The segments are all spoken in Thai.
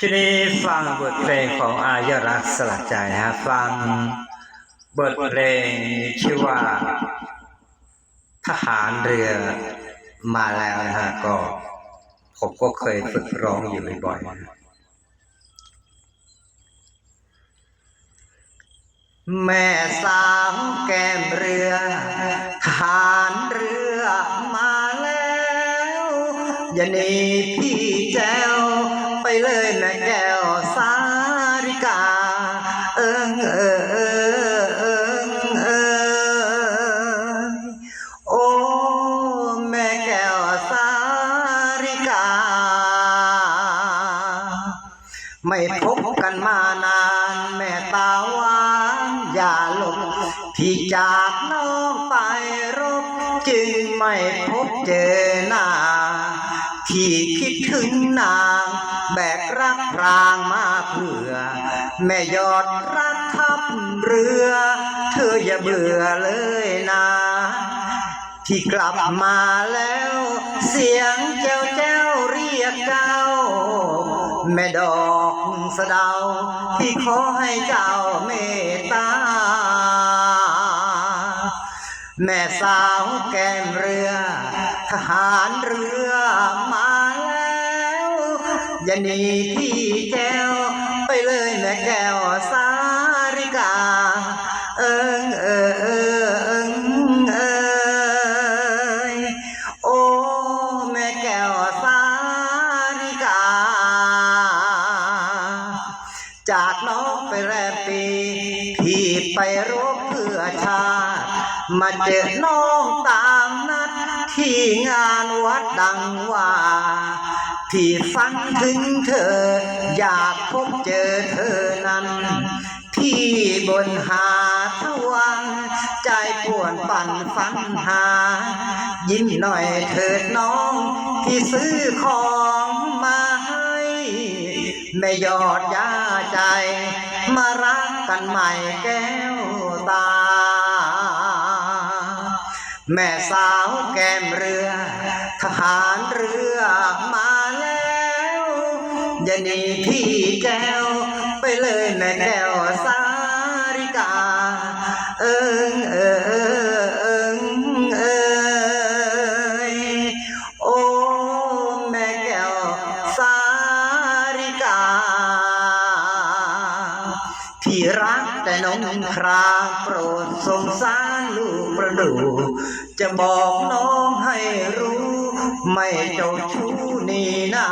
ทีนี้ฟังบทเพลงของอายรักษ์สลักใจนะฮะฟังบทเพลงชื่อว่า ทหารเรือมาแล้วนะฮะก็ ผมก็เคยฝึกร้องอยู่บ่อยๆนะแม่สาวแก้มเรือ ทหารเรือมาแล้วอย่าหนีพี่ เลยแม่แก้วสาริกาเอิงเอิงเอิงเอิงเอิงโอ้แม่แก้วสาริกา ไม่พบกันมานานแม่ตาหวานอย่าหลบพี่จากน้องไปรบจึงไม่พบเจอหน้าที่คิดถึงนา รักพรางมาเพื่อ แม่ยอดรักทับเรือ เธออย่าเบื่อเลยนะที่กลับมาแล้ว เสียงแจ้วแจ้วเรียกเจ้า แม่ดอกสะเดาที่ขอให้เจ้าเมตตา แม่สาวแก้มเรือ ทหารเรือมา อย่าหนีที่แก้ว ไปเลยแม่แก้วสาริกา เอิงเอิงเอิงเอยโอ้แม่แก้วสาริกา จากน้องไปแรมปี พี่ไปรบเพื่อชาติมาเจอน้องตามนัดที่งานวัดดังว่า พี่ฝันถึงเธอ อยากพบเจอเธอนั้น ที่บนหาทวันใจปวนปั่นฝันหา ยิ้มหน่อยเถิดน้อง ที่ซื้อของมาให้แม่ยอดยาใจ มารักกันใหม่แก้วตา แม่สาวแก้มเรือ ทหารเรือมาแล้วอย่าหนีพี่แก้ว ไปเลยแม่แก้วสาริกา เอิงเอิงเอิงเอยโอ้แม่แก้วสาริกา ที่รัก แต่น้องคราโปรดสงสารลูกประดู จะบอกน้องให้รู้ ไม่เจ้าชู้นี่นา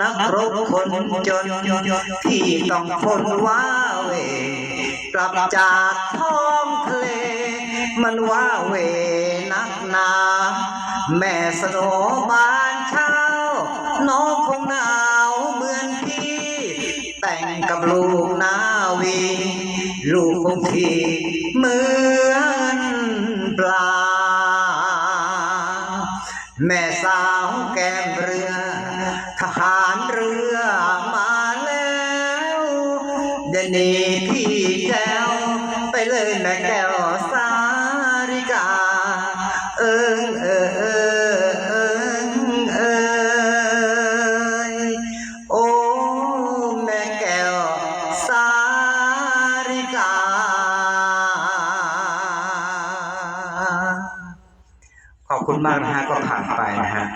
นักรบคนจนที่ต้องคนว้าเหวกลับจากท้องทะเล มันว้าเหวนักหนา แม่สโนบานเช้า น้องคงหนา กับลูกนาวี ลูกของพี่เหมือนปลา แม่สาวแก้มเรือ ทหารเรือมาแล้วอย่าหนีพี่แก้วไปเลยแม่แก้วสาริ คุณมากนะฮะก็ผ่านไปนะฮะ